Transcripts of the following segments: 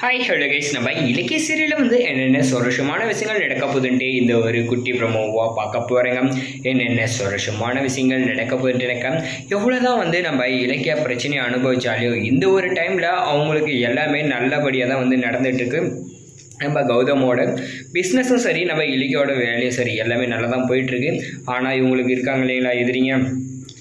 Hi hello guys நம்ம இலக்கிய சீரியலில் வந்து என்னென்ன சுரஷமான விஷயங்கள் நடக்க போகுதுன்ட்டு இந்த ஒரு குட்டி ப்ரமோவாக பார்க்க போகிறேங்க என்னென்ன சுரஷமான விஷயங்கள் நடக்க போகுதுன்ட்டு எவ்வளோ தான் வந்து நம்ம இலக்கிய பிரச்சனையை அனுபவித்தாலையும் இந்த ஒரு டைமில் அவங்களுக்கு எல்லாமே நல்லபடியாக தான் வந்து நடந்துகிட்ருக்கு நம்ம கௌதமோட பிஸ்னஸும் சரி நம்ம இலக்கியோட வேலையும் சரி எல்லாமே நல்லா தான் போயிட்டுருக்கு. ஆனால் இவங்களுக்கு இருக்காங்க இல்லைங்களா எதிரிங்க?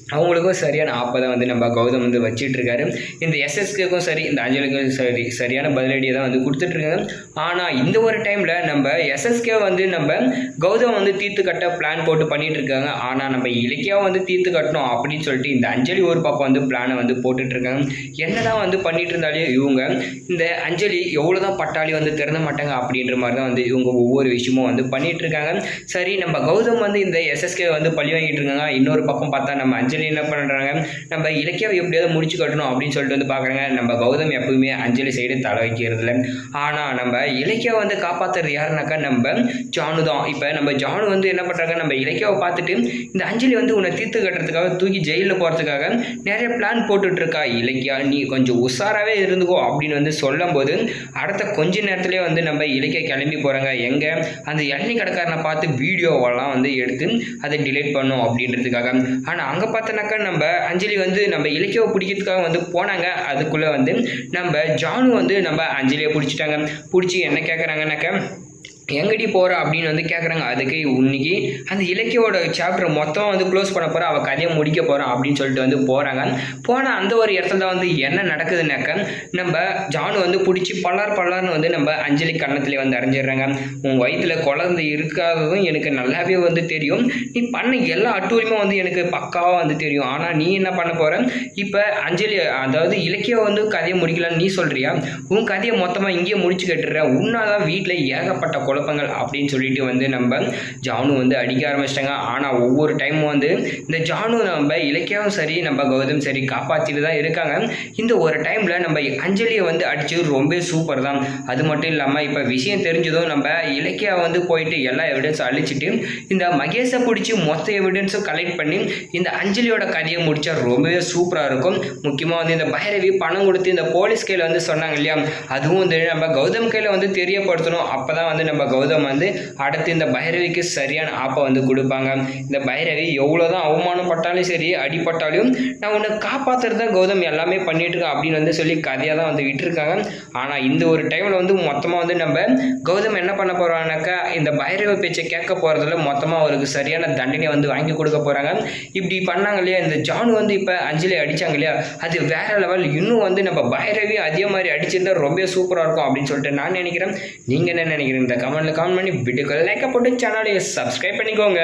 அவங்களுக்கும் சரியான ஆப்பை தான் வந்து நம்ம கௌதம் வந்து வச்சிட்டு இருக்காரு இந்த எஸ்எஸ்கேக்கும் சரி இந்த அஞ்சலுக்கும் சரி சரியான பதிலடியை தான் வந்து கொடுத்துட்ருக்காங்க ஆனால் இந்த ஒரு டைமில் நம்ம எஸ்எஸ்கே வந்து நம்ம கௌதம் வந்து தீர்த்து கட்ட பிளான் போட்டு பண்ணிட்டு இருக்காங்க ஆனால் நம்ம இலக்கியாக வந்து தீர்த்து கட்டணும் அப்படின்னு சொல்லிட்டு இந்த அஞ்சலி ஒரு பக்கம் வந்து பிளானை வந்து போட்டுட்டு இருக்காங்க என்னதான் வந்து பண்ணிட்டு இருந்தாலே இவங்க இந்த அஞ்சலி எவ்வளோ தான் பட்டாளி வந்து திறந்த மாட்டாங்க அப்படின்ற மாதிரி தான் வந்து இவங்க ஒவ்வொரு விஷயமும் வந்து பண்ணிட்டு இருக்காங்க சரி நம்ம கௌதம் வந்து இந்த எஸ்எஸ்கே வந்து பழி வாங்கிட்டு இருக்காங்க இன்னொரு பக்கம் பார்த்தா நம்ம அஞ்சலி என்ன பண்ணுறாங்க நம்ம இலக்கியாவை எப்படியாவது முடிச்சு கட்டணும் அப்படின்னு சொல்லிட்டு வந்து பார்க்குறாங்க. நம்ம கௌதம் எப்பவுமே அஞ்சலி சைடு தலை வைக்கிறது இல்லை ஆனால் நம்ம இலக்கியாவை வந்து காப்பாற்றுறது யாருனாக்கா நம்ம ஜானு தான். இப்போ நம்ம ஜானு வந்து என்ன பண்ணுறாங்க நம்ம இலக்கியாவை பார்த்துட்டு இந்த அஞ்சலி வந்து உன்னை தீர்த்து கட்டுறதுக்காக தூக்கி ஜெயிலில் போகிறதுக்காக நிறைய பிளான் போட்டுட்ருக்கா. இலக்கியா நீ கொஞ்சம் உஷாராகவே இருந்துக்கோ அப்படின்னு வந்து சொல்லும்போது அடுத்த கொஞ்ச நேரத்துலேயே வந்து நம்ம இலக்கிய கிளம்பி போகிறாங்க எங்கே? அந்த எண்ணெய் கடைக்காரனை பார்த்து வீடியோவெல்லாம் வந்து எடுத்து அதை டிலேட் பண்ணும் அப்படின்றதுக்காக. ஆனால் அங்கே பார்த்தோன்னாக்கா நம்ம அஞ்சலி வந்து நம்ம இலக்கியாவை பிடிக்கிறதுக்காக வந்து போனாங்க. அதுக்குள்ளே வந்து நம்ம ஜானு வந்து நம்ம அஞ்சலியை பிடிச்சிட்டாங்க. பிடிச்சி என்ன கேட்குறாங்கனாக்கா எங்கடி போகிற அப்படின்னு வந்து கேட்குறாங்க அதுக்கு இன்னைக்கு அந்த இலக்கியோட சாப்டர் மொத்தம் வந்து க்ளோஸ் பண்ண போகிற அவள் கதையை முடிக்க போகிறான் அப்படின்னு சொல்லிட்டு வந்து போகிறாங்க போனால் அந்த ஒரு இடத்துல தான் வந்து என்ன நடக்குதுனாக்க நம்ம ஜானு வந்து பிடிச்சி பல்லார் பல்லார்னு வந்து நம்ம அஞ்சலி கன்னத்துல வந்து அரைஞ்சிடுறாங்க உன் வயிற்றில் குழந்தை இருக்காததும் எனக்கு நல்லாவே வந்து தெரியும். நீ பண்ண எல்லா அட்டூரியமும் வந்து எனக்கு பக்காவாக வந்து தெரியும். ஆனால் நீ என்ன பண்ண போகிற இப்போ அஞ்சலி அதாவது இலக்கியம் வந்து கதையை முடிக்கலாம்னு நீ சொல்கிறியா உன் கதையை மொத்தமாக இங்கேயே முடிச்சு கட்டுற உன்னாதான் வீட்டில் ஏகப்பட்ட குழப்பங்கள் அப்படின்னு சொல்லிட்டு வந்து நம்ம ஜானு வந்து அடிக்க ஆரம்பிச்சிட்டாங்க. ஆனால் ஒவ்வொரு டைமும் வந்து இந்த ஜானு நம்ம இலக்கியாவும் சரி நம்ம கௌதம் சரி காப்பாற்றிட்டு தான் இருக்காங்க. இந்த ஒரு டைமில் நம்ம அஞ்சலியை வந்து அடிச்சது ரொம்ப சூப்பர் தான். அது மட்டும் இல்லாமல் இப்போ விஷயம் தெரிஞ்சதும் நம்ம இலக்கியா வந்து போயிட்டு எல்லா எவிடன்ஸும் அழிச்சிட்டு இந்த மகேஷை பிடிச்சி மொத்த எவிடன்ஸும் கலெக்ட் பண்ணி இந்த அஞ்சலியோட கதையை முடித்தா ரொம்பவே சூப்பராக இருக்கும். முக்கியமாக வந்து இந்த பைரவி பணம் கொடுத்து இந்த போலீஸ் கையில் வந்து சொன்னாங்க இல்லையா? அதுவும் வந்து நம்ம கௌதம் கையில் வந்து தெரியப்படுத்தணும். அப்போ தான் வந்து நம்ம கௌதம் வந்து அடுத்து இந்த பைரவிக்கு சரியான ஆப்பை வந்து கொடுப்பாங்க. இந்த பைரவி எவ்வளோ தான் அவமானப்பட்டாலும் சரி அடிப்பட்டாலும் நான் உன்னை காப்பாற்றுறது தான் கௌதம் எல்லாமே பண்ணிட்டு இருக்கேன் அப்படின்னு வந்து சொல்லி கதையாக தான் வந்து விட்டுருக்காங்க. ஆனால் இந்த ஒரு டைமில் வந்து மொத்தமாக வந்து நம்ம கௌதம் என்ன பண்ண போகிறாங்கனாக்கா இந்த பைரவ பேச்சை கேட்க போகிறதுல மொத்தமாக அவருக்கு சரியான தண்டனை வந்து வாங்கி கொடுக்க போகிறாங்க இப்படி பண்ணாங்க இல்லையா? இந்த ஜானு வந்து இப்போ அஞ்சலி அடித்தாங்க இல்லையா? அது வேற லெவல் இன்னும் வந்து நம்ம பைரவி அதே மாதிரி அடிச்சிருந்தா ரொம்ப சூப்பராக இருக்கும் அப்படின்னு சொல்லிட்டு நான் நினைக்கிறேன். நீங்கள் என்ன நினைக்கிறீங்க? இந்த கமெண்ட்டில் கமெண்ட் பண்ணி வீடியோக்கள் லைக்கை போட்டு சேனலையும் சப்ஸ்கிரைப் பண்ணிக்கோங்க.